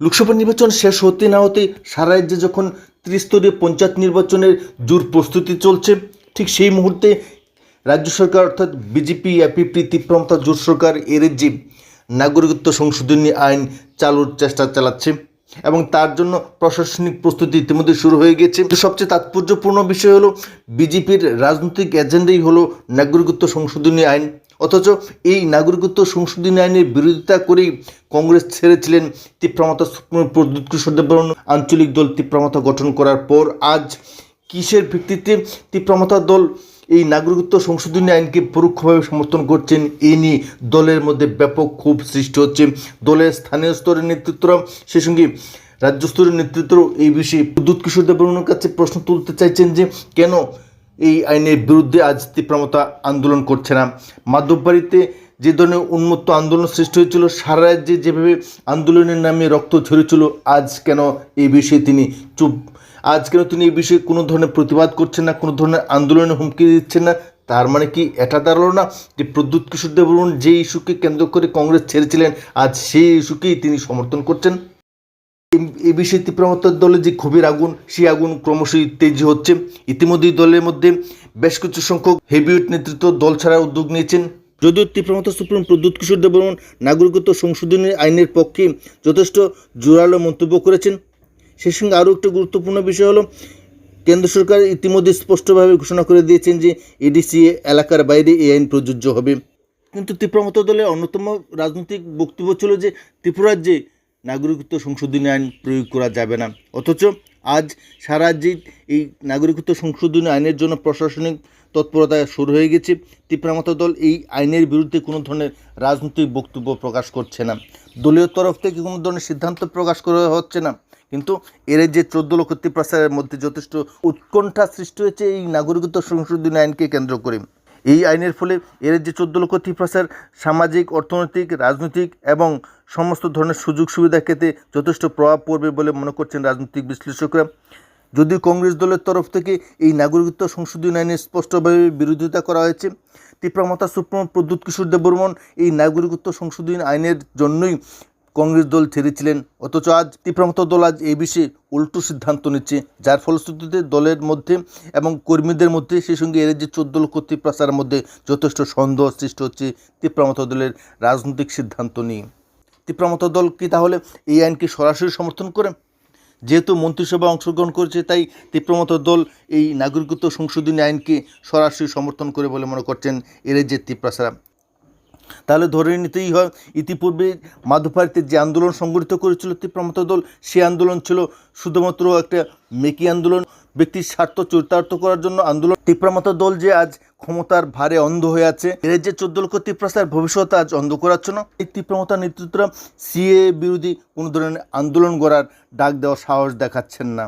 লোকসভা নির্বাচন শেষ হতে না হতে সারা রাজ্যে যখন ত্রিস্তরীয় পঞ্চায়েত নির্বাচনের জোর প্রস্তুতি চলছে, ঠিক সেই মুহূর্তে রাজ্য সরকার অর্থাৎ বিজেপি এপিপি তীব্রমতা জোট সরকার এর যে নাগরিকত্ব সংশোধনী আইন চালুর চেষ্টা চালাচ্ছে এবং তার জন্য প্রশাসনিক প্রস্তুতি ইতিমধ্যে শুরু হয়ে গেছে সবচেয়ে তাৎপর্যপূর্ণ বিষয় হলো বিজেপির রাজনৈতিক এজেন্ডাই হলো নাগরিকত্ব সংশোধনী আইন। অথচ এই নাগরিকত্ব সংশোধনী আইনের বিরোধিতা করেই কংগ্রেস ছেড়েছিলেন তীব্রমতা প্রদ্যুৎ কিশোর আঞ্চলিক দল তীব্রমতা গঠন করার পর আজ কিসের ভিত্তিতে তীব্রমতা দল এই নাগরিকত্ব সংশোধনী আইনকে পরোক্ষভাবে সমর্থন করছেন এই নিয়ে দলের মধ্যে ব্যাপক ক্ষোভ সৃষ্টি হচ্ছে। দলের স্থানীয় স্তরের নেতৃত্বরা সেই সঙ্গে রাজ্য স্তরের নেতৃত্ব এই বিষয়ে প্রদ্যুৎ কিশোর দেববর্মনের কাছে প্রশ্ন তুলতে চাইছেন যে কেন এই আইনের বিরুদ্ধে আজ তীব্রমতা আন্দোলন করছে না। মাধববাড়িতে যে ধরনের উন্মত্ত আন্দোলন সৃষ্টি হয়েছিল, সারা রাজ্যে যেভাবে আন্দোলনের নামে রক্ত ঝরেছিল, আজ কেন এই বিষয়ে তিনি চুপ? আজ কেন তিনি এই বিষয়ে কোনো ধরনের প্রতিবাদ করছেন না, কোনো ধরনের আন্দোলনে হুমকি দিচ্ছেন না? তার মানে কি এটা দাঁড়াল না যে প্রদ্যুৎ কিশোর দেববর্মন যে ইস্যুকে কেন্দ্র করে কংগ্রেস ছেড়েছিলেন, আজ সেই ইস্যুকেই তিনি সমর্থন করছেন? এই- বিষয়ে তীব্রমতার দলে যে ক্ষোভের আগুন, সেই আগুন ক্রমশই তেজি হচ্ছে। ইতিমধ্যেই দলের মধ্যে বেশ কিছু সংখ্যক হেভিওয়েট নেতৃত্ব দল ছাড়ার উদ্যোগ নিয়েছেন। যদিও তীব্রমতা সুপ্রিম প্রদ্যুৎ কিশোর দেববর্মন নাগরিকত্ব সংশোধনী আইনের পক্ষে যথেষ্ট জোরালো মন্তব্য করেছেন। সেই সঙ্গে আরও একটা গুরুত্বপূর্ণ বিষয় হলো, কেন্দ্র সরকার ইতিমধ্যে স্পষ্টভাবে ঘোষণা করে দিয়েছেন যে এডিসি এলাকার বাইরে এই আইন প্রযোজ্য হবে। কিন্তু তীব্রমত দলের অন্যতম রাজনৈতিক বক্তব্য ছিল যে ত্রিপুরাজ্যে নাগরিকত্ব সংশোধনী আইন প্রয়োগ করা যাবে না। অথচ আজ সারা রাজ্যে এই নাগরিকত্ব সংশোধনী আইনের জন্য প্রশাসনিক তৎপরতা শুরু হয়ে গেছে। তীব্রমত দল এই আইনের বিরুদ্ধে কোনো ধরনের রাজনৈতিক বক্তব্য প্রকাশ করছে না। দলীয় তরফ থেকে কোনো ধরনের সিদ্ধান্ত প্রকাশ করা হচ্ছে না। কিন্তু এর যে চোদ্দ লক্ষ প্রচারের মধ্যে যথেষ্ট উৎকণ্ঠা সৃষ্টি হয়েছে এই নাগরিকত্ব সংশোধনী আইনকে কেন্দ্র করে। এই আইনের ফলে এর যে চোদ্দ লক্ষ প্রচার সামাজিক, অর্থনৈতিক, রাজনৈতিক এবং সমস্ত ধরনের সুযোগ সুবিধা ক্ষেত্রে যথেষ্ট প্রভাব পড়বে বলে মনে করছেন রাজনৈতিক বিশ্লেষকরা। যদিও কংগ্রেস দলের তরফ থেকে এই নাগরিকত্ব সংশোধনী আইনের স্পষ্টভাবে বিরোধিতা করা হয়েছে তীব্রমতা সুপ্রিম প্রদ্যুৎ কিশোর দেববর্মন এই নাগরিকত্ব সংশোধনী আইনের জন্যই কংগ্রেস দল ছেড়েছিলেন, অথচ আজ তীব্রমত দল আজ এই বিষয়ে উল্টো সিদ্ধান্ত নিচ্ছে। যার ফলশ্রুতিতে দলের মধ্যে এবং কর্মীদের মধ্যে সেই সঙ্গে এর যে চোদ্দ লক্ষ প্রচারের মধ্যে যথেষ্ট সন্দেহ সৃষ্টি হচ্ছে তীব্রমত দলের রাজনৈতিক সিদ্ধান্ত নিয়ে। তীব্রমত দল কি তাহলে এই আইনকে সরাসরি সমর্থন করে? যেহেতু মন্ত্রিসভা অংশগ্রহণ করেছে, তাই তীব্রমত দল এই নাগরিকত্ব সংশোধনী আইনকে সরাসরি সমর্থন করে বলে মনে করছেন এর যে তীব্রাসারা তাহলে ধরে নিতেই হয়, ইতিপূর্বে মাধবপাড়িতে যে আন্দোলন সংগঠিত করেছিল তীব্রমত দল সেই আন্দোলন ছিল শুধুমাত্র একটা মেকি আন্দোলন। ব্যক্তির স্বার্থ চরিতার্থ করার জন্য আন্দোলন। তীব্রমত দল যে আজ ক্ষমতার ভারে অন্ধ হয়ে আছে, এর যে চোদ্দ লক্ষ তীব্রাসার ভবিষ্যৎ আজ অন্ধ করার জন্য এই তীব্রমতার নেতৃত্বরা সিএ বিরোধী কোনো ধরনের আন্দোলন গড়ার ডাক দেওয়ার সাহস দেখাচ্ছেন না।